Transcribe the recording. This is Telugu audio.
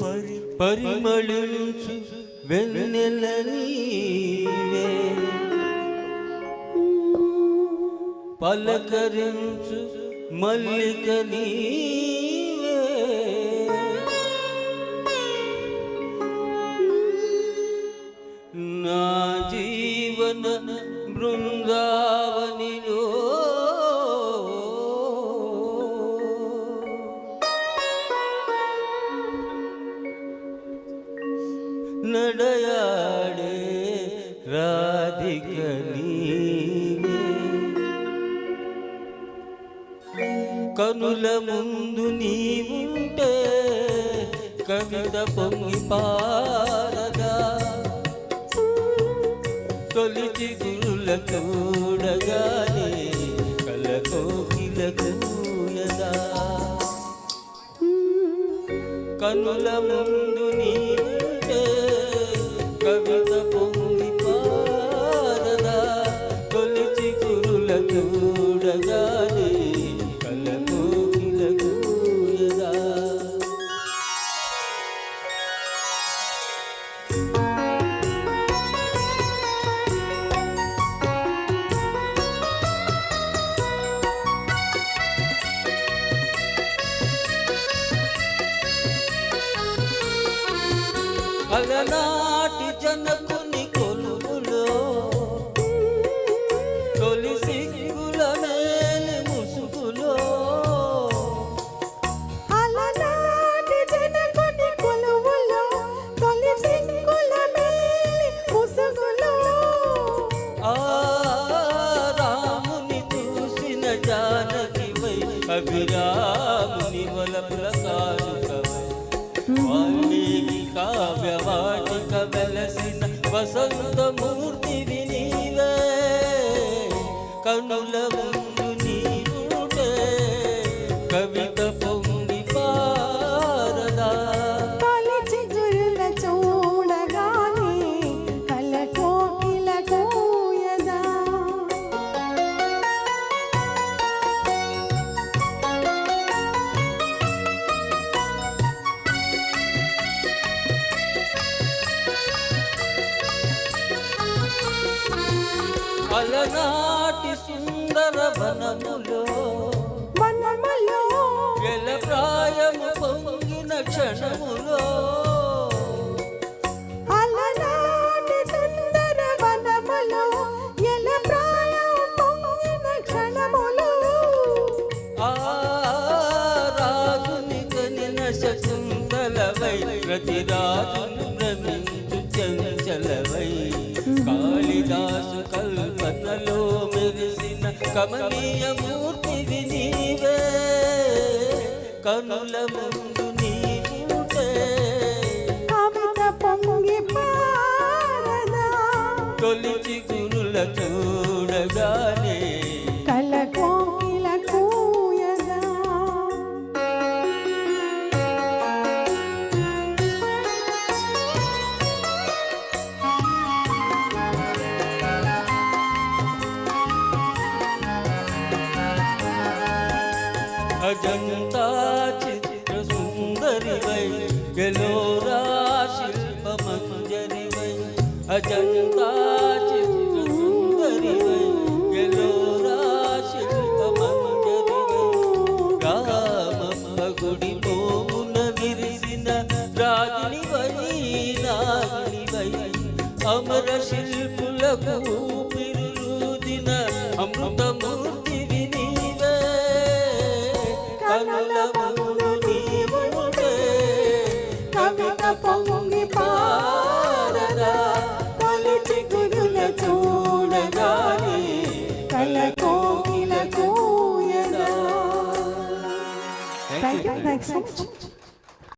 పరి పరిమళించు వెన్నెల నీవే పలకరించు మల్లిక నీవే నా జీవన బృందావనిలో నడయాడే రాధిక నీవే కనుల ముందు నీవుంటే కవిత పొంగి పారదా తొలిచి గురుల చూడగానే కలకోకిల కూయదా కనుల ముందు నీవు కవిత పొంగి పారదా తొలిచి గురుల చూడగానే కలకోకిల కూయదా ಕಲನಾಟಿ ಜನಕು ನಿಕೊಲುಲು ತೊಲಿ ಸಿಂಗುಲ ಮೇಲೆ ಮುಸುಗುಲು ಅಲನಾಟಿ ಜನಕು ನಿಕೊಲುಲು ತೊಲಿ ಸಿಂಗುಲ ಮೇಲೆ ಮುಸುಗುಲು ಆ ರಾಮುನಿ ತೂಸಿನ ಜಾನಕಿ ವೈ ಅಭಿರಾಮುನಿ ವಲಪ್ಲ కనుల ముందు నీవుంటే కవిత పొంగి పారదా. తొలి చిగురుల చూడగానే కల కోకిల కూయదా. అలనాటి సుందర వనములో వనములో ఎల ప్రాయము పొంగిన క్షణములో అలనాటి సుందర వనములో ఎల ప్రాయం పొంగిన కమనీయ మూర్తివి నీవే కనుల ముందు నీవుంటే. కవిత పొంగి పారదా. తొలిచి గురుల చూడగానే అజంతా చిత్ర సుందరివై గెలోరా శిల్ప మంజరివై అజంతా చిత్ర సుందరివై గెలోరా శిల్ప మంజరివై రామమ్మ గుడి పోమున విరిసిన రాజునివై నాగినివై అమర శిల్పులకు ఊపిరులూదిన అమృతమూర్తివి నీవే Thanks so much.